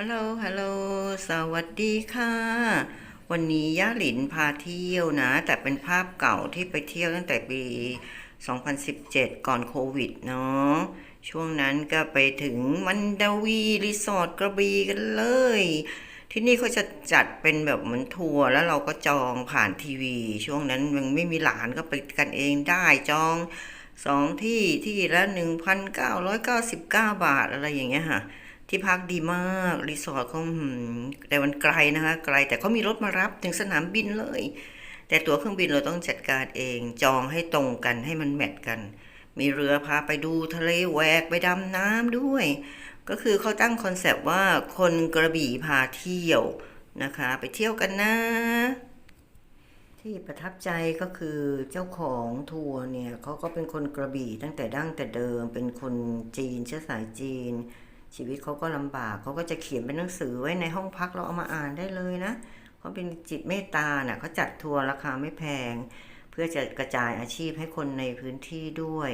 ัลโหล ฮัลโหล สวัสดีค่ะ วันนี้ย่าหลินพาเที่ยวนะ แต่เป็นภาพเก่าที่ไปเที่ยวตั้งแต่ปี 2017 ก่อนโควิดเนาะ ช่วงนั้นก็ไปถึงมันดาวีรีสอร์ทกระบี่กันเลย ที่นี่เขาจะจัดเป็นแบบเหมือนทัวร์แล้วเราก็จองผ่านทีวี ช่วงนั้นยังไม่มีหลานก็ไปกันเองได้จองสองที่ที่ละหนึ่งพันเก้าร้อยเก้าสิบเก้าบาทอะไรอย่างเงี้ยค่ะ ที่พักดีมาก รีสอร์ทเขาแต่มันไกลนะคะไกลแต่เขามีรถมารับถึงสนามบินเลย แต่ตั๋วเครื่องบินเราต้องจัดการเองจองให้ตรงกันให้มันแมทกัน มีเรือพาไปดูทะเลแหวกไปดำน้ำด้วย ก็คือเขาตั้งคอนเซปต์ว่าคนกระบี่พาเที่ยวนะคะ ไปเที่ยวกันนะที่ประทับใจก็คือเจ้าของทัวร์เนี่ยเขาก็เป็นคนกระบี่ตั้งแต่ดั้งแต่เดิมเป็นคนจีนเชื้อสายจีน ชีวิตเขาก็ลำบากเขาก็จะเขียนเป็นหนังสือไว้ในห้องพักเราเอามาอ่านได้เลยนะเขาเป็นจิตเมตตาเน่ะเขาจัดทัวร์ราคาไม่แพง เพื่อจะกระจายอาชีพให้คนในพื้นที่ด้วย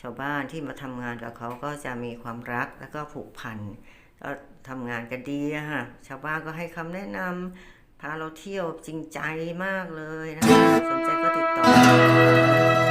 ชาวบ้านที่มาทำงานกับเขาก็จะมีความรักแล้วก็ผูกพันก็ทำงานกันดีอะค่ะชาวบ้านก็ให้คำแนะนำพาเราเที่ยวจริงใจมากเลยนะคะสนใจก็ติดต่อ